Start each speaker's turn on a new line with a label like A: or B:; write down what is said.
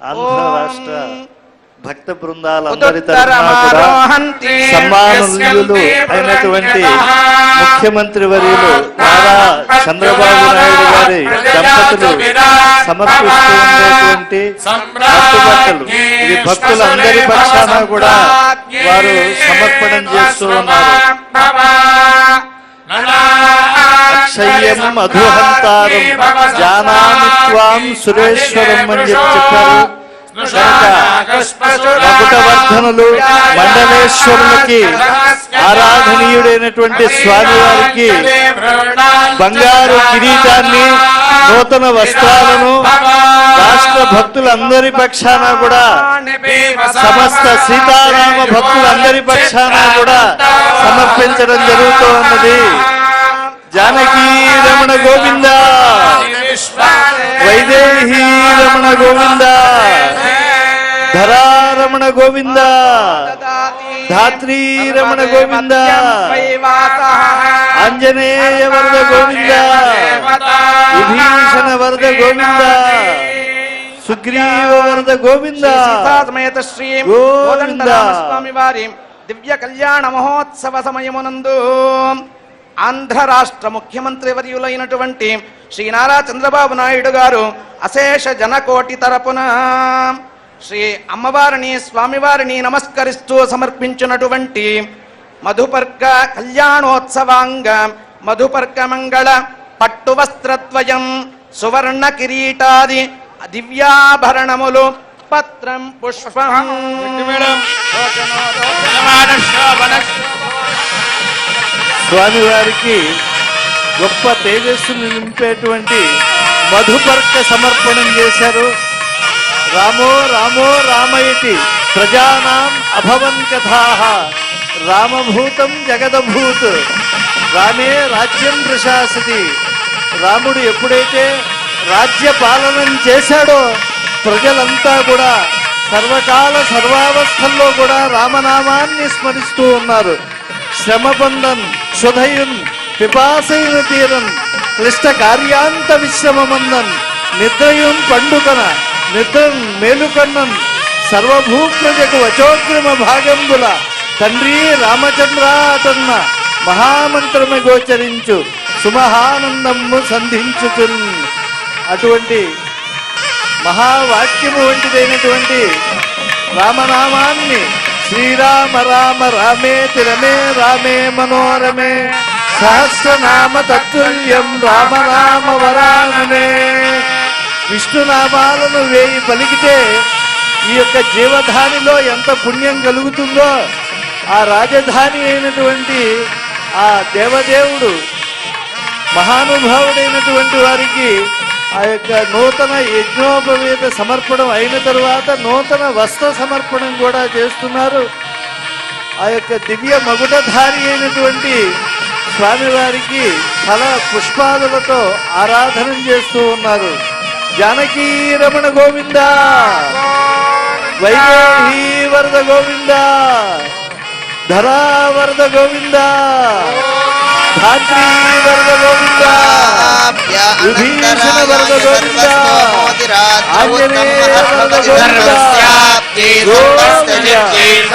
A: ఆంధ్ర రాష్ట్ర భక్త బృందాలందరి సమ్మానులు అయినటువంటి ముఖ్యమంత్రి వర్యులు నారా చంద్రబాబు నాయుడు గారి దంపతులు సమర్పిస్తూ ఉండేటువంటి పట్టుబట్టలు ఇది భక్తులందరి పక్షాన కూడా వారు సమర్పణం చేస్తూ ఉన్నారు. అక్షయ్యం మధుహంతారం జానామి త్వాం సురేశ్వరం అని చెప్పి చెప్పారు మకుటవర్ధనులు మండలేశ్వరులకి ఆరాధనీయుడైనటువంటి స్వామి వారికి బంగారు కిరీటాన్ని నూతన వస్త్రాలను రాష్ట్ర భక్తులందరి పక్షాన కూడా సమస్త సీతారామ భక్తులందరి పక్షాన కూడా సమర్పించడం జరుగుతూ ఉన్నది. జానకీ రమణ గోవింద. వైదేహి రమణ గోవింద. ధరారమణ గోవింద. ధాత్రీ రమణ గోవింద. ఆంజనేయ వరద గోవింద. విభీషణ వరద గోవింద. సుగ్రీవ వరద గోవింద.
B: శ్రీ
A: గోవింద.
B: స్వామి వారి దివ్య కళ్యాణ మహోత్సవ సమయమునందు ఆంధ్ర రాష్ట్ర ముఖ్యమంత్రి వర్యులైనటువంటి శ్రీ నారా చంద్రబాబు నాయుడు గారు అశేష జనకోటి తరపున శ్రీ అమ్మవారిని స్వామివారిని నమస్కరిస్తూ సమర్పించినటువంటి మధుపర్క కళ్యాణోత్సవాంగ మధుపర్క మంగళ పట్టు వస్త్రద్వయం సువర్ణ కిరీటాది దివ్యాభరణములు పత్రం పుష్పం.
A: స్వామివారికి గొప్ప తేజస్సును నింపేటువంటి మధుపర్క సమర్పణం చేశారు. రామో రామో రామయతి ప్రజానాం అభవన్ కథా రామభూతం జగదభూత్. రామే రాజ్యం ప్రశాసతి. రాముడు ఎప్పుడైతే రాజ్య పాలనం చేశాడో ప్రజలంతా కూడా సర్వకాల సర్వావస్థల్లో కూడా రామనామాన్ని స్మరిస్తూ ఉన్నారు. శ్రమబంధన్ సుధయున్ పిపాసైన తీరన్ క్లిష్ట కార్యాంత విశ్రమమందన్ నిద్రయున్ పండుకన నిద్రన్ మేలుకన్నన్ సర్వభూప్రజకు వచోగ్రమ భాగంబుల తండ్రి రామచంద్ర అతన్న గోచరించు సుమహానందము సంధించుచున్. అటువంటి మహావాక్యము వంటిదైనటువంటి రామనామాన్ని శ్రీరామ రామ రామే తిరమే రామే మనోరమే. సహస్రనామ తత్తుల్యం రామనామ వరాననే విష్ణునామాలను వేయి పలికితే ఈ యొక్క జీవధానిలో ఎంత పుణ్యం కలుగుతుందో ఆ రాజధాని అయినటువంటి ఆ దేవదేవుడు మహానుభావుడైనటువంటి వారికి ఆ యొక్క నూతన యజ్ఞోపవేత సమర్పణం అయిన తరువాత నూతన వస్త్ర సమర్పణం కూడా చేస్తున్నారు. ఆ యొక్క దివ్య మగుటధారి అయినటువంటి స్వామివారికి ఫల పుష్పాదులతో ఆరాధన చేస్తూ ఉన్నారు. జానకీ రమణ గోవింద! వైదేహీ వరద గోవింద! ధరా వరద గోవింద! ధాత్రీ వరద గోవింద! విభీషణ వరద గోవింద ఆంజనేయ వరద గోవింద. గోవింద